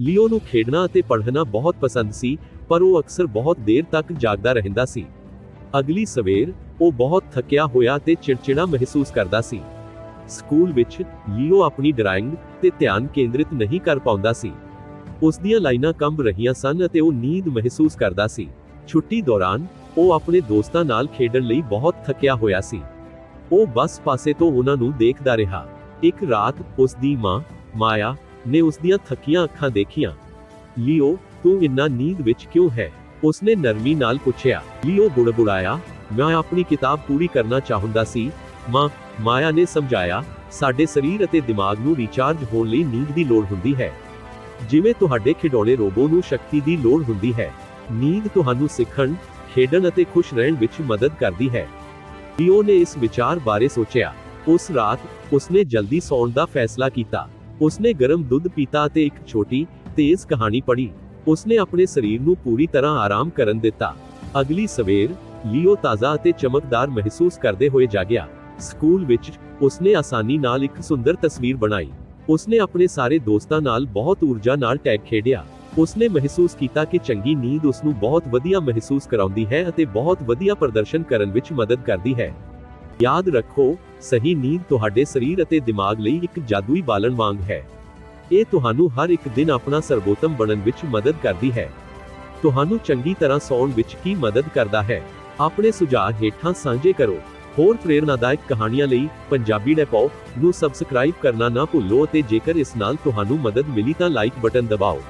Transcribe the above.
ਲਿਓ ਨੂੰ ਖੇਡਣਾ ਅਤੇ ਪੜ੍ਹਨਾ ਬਹੁਤ ਪਸੰਦ ਸੀ, ਪਰ ਉਹ ਅਕਸਰ ਬਹੁਤ ਦੇਰ ਤੱਕ ਜਾਗਦਾ ਰਹਿੰਦਾ ਸੀ। ਅਗਲੀ ਸਵੇਰ, ਉਹ ਬਹੁਤ ਥੱਕਿਆ ਹੋਇਆ ਤੇ ਚਿੜਚਿੜਾ ਮਹਿਸੂਸ ਕਰਦਾ ਸੀ। ਸਕੂਲ ਵਿੱਚ, ਲਿਓ ਆਪਣੀ ਡਰਾਇੰਗ ਤੇ ਧਿਆਨ ਕੇਂਦਰਿਤ ਨਹੀਂ ਕਰ ਪਾਉਂਦਾ ਸੀ। ਉਸ ਦੀਆਂ ਲਾਈਨਾਂ ਕੰਬ ਰਹੀਆਂ ਸਨ ਅਤੇ ਉਹ ਨੀਂਦ ਮਹਿਸੂਸ ਕਰਦਾ ਸੀ। ਛੁੱਟੀ ਦੌਰਾਨ, ਉਹ ਆਪਣੇ ਦੋਸਤਾਂ ਨਾਲ ਖੇਡਣ ਲਈ ਬਹੁਤ ਥੱਕਿਆ ਹੋਇਆ ਸੀ। ਉਹ ਬਸ ਪਾਸੇ ਤੋਂ ਉਹਨਾਂ ਨੂੰ ਦੇਖਦਾ ਰਿਹਾ। ਇੱਕ ਰਾਤ, ਉਸ ਦੀ ਮਾਂ, ਮਾਇਆ ਨੇ ਉਸ ਦੀਆਂ ਥੱਕੀਆਂ ਅੱਖਾਂ ਦੇਖੀਆਂ। ਲਿਓ, ਤੂੰ ਇੰਨਾ ਨੀਂਦ ਵਿੱਚ ਕਿਉਂ ਹੈ? ਉਸਨੇ ਨਰਮੀ ਨਾਲ ਪੁੱਛਿਆ। ਲਿਓ ਗੁੜਗੁੜਾਇਆ ਮੈਂ ਆਪਣੀ ਕਿਤਾਬ ਪੂਰੀ ਕਰਨਾ ਚਾਹੁੰਦਾ ਸੀ। ਮਾਂ, ਮਾਇਆ ਨੇ ਸਮਝਾਇਆ, ਸਾਡੇ ਸਰੀਰ ਅਤੇ ਦਿਮਾਗ ਨੂੰ ਰੀਚਾਰਜ ਹੋਣ ਲਈ ਨੀਂਦ ਦੀ ਲੋੜ ਹੁੰਦੀ ਹੈ। ਜਿਵੇਂ ਤੁਹਾਡੇ ਖਿਡੌਣੇ ਰੋਬੋ ਨੂੰ ਸ਼ਕਤੀ ਦੀ ਲੋੜ ਹੁੰਦੀ ਹੈ। ਨੀਂਦ ਤੁਹਾਨੂੰ ਸਿੱਖਣ, ਖੇਡਣ ਅਤੇ ਖੁਸ਼ ਰਹਿਣ ਵਿੱਚ ਮਦਦ ਕਰਦੀ ਹੈ। ਲਿਓ ਨੇ ਇਸ ਵਿਚਾਰ ਬਾਰੇ ਸੋਚਿਆ। ਉਸ ਰਾਤ, ਉਸਨੇ ਜਲਦੀ ਸੌਣ ਦਾ ਫੈਸਲਾ ਕੀਤਾ। ਉਸਨੇ ਗਰਮ ਦੁੱਧ ਪੀਤਾ ਅਤੇ ਇੱਕ ਛੋਟੀ, ਤੇਜ਼ ਕਹਾਣੀ ਪੜ੍ਹੀ। ਉਸਨੇ ਆਪਣੇ ਸਰੀਰ ਨੂੰ ਪੂਰੀ ਤਰ੍ਹਾਂ ਆਰਾਮ ਕਰਨ ਦਿੱਤਾ। ਅਗਲੀ ਸਵੇਰ, ਲਿਓ ਤਾਜ਼ਾ ਅਤੇ ਚਮਕਦਾਰ ਮਹਿਸੂਸ ਕਰਦੇ ਹੋਏ ਜਾਗਿਆ। ਸਕੂਲ ਵਿੱਚ ਉਸਨੇ ਆਸਾਨੀ ਨਾਲ ਇੱਕ ਸੁੰਦਰ ਤਸਵੀਰ ਬਣਾਈ। ਉਸਨੇ ਆਪਣੇ ਸਾਰੇ ਦੋਸਤਾਂ ਨਾਲ ਬਹੁਤ ਊਰਜਾ ਨਾਲ ਟੈਗ ਖੇਡਿਆ। ਉਸਨੇ ਮਹਿਸੂਸ ਕੀਤਾ ਕਿ ਚੰਗੀ ਨੀਂਦ ਉਸ ਨੂੰ ਬਹੁਤ ਵਧੀਆ ਮਹਿਸੂਸ ਕਰਾਉਂਦੀ ਹੈ ਅਤੇ ਬਹੁਤ ਵਧੀਆ ਪ੍ਰਦਰਸ਼ਨ ਕਰਨ ਵਿੱਚ ਮਦਦ ਕਰਦੀ ਹੈ। ਯਾਦ ਰੱਖੋ, ਸਹੀ ਨੀਂਦ ਤੁਹਾਡੇ ਸਰੀਰ ਅਤੇ ਦਿਮਾਗ ਲਈ ਇੱਕ ਜਾਦੂਈ ਬਾਲਣ ਵਾਂਗ ਹੈ। ਇਹ ਤੁਹਾਨੂੰ ਹਰ ਇੱਕ ਦਿਨ ਆਪਣਾ ਸਰਬੋਤਮ ਬਣਨ ਵਿੱਚ ਮਦਦ ਕਰਦੀ ਹੈ। ਤੁਹਾਨੂੰ ਚੰਗੀ ਤਰ੍ਹਾਂ ਸੌਣ ਵਿੱਚ ਕੀ ਮਦਦ ਕਰਦਾ ਹੈ? ਆਪਣੇ ਸੁਝਾਅ ਹੇਠਾਂ ਸਾਂਝੇ ਕਰੋ। ਹੋਰ ਪ੍ਰੇਰਨਾਦਾਇਕ ਕਹਾਣੀਆਂ ਲਈ ਪੰਜਾਬੀ ਡੈਪੋ ਨੂੰ ਸਬਸਕ੍ਰਾਈਬ ਕਰਨਾ ਨਾ ਭੁੱਲੋ ਅਤੇ ਜੇਕਰ ਇਸ ਨਾਲ ਤੁਹਾਨੂੰ ਮਦਦ ਮਿਲੀ ਤਾਂ ਲਾਈਕ ਬਟਨ ਦਬਾਓ।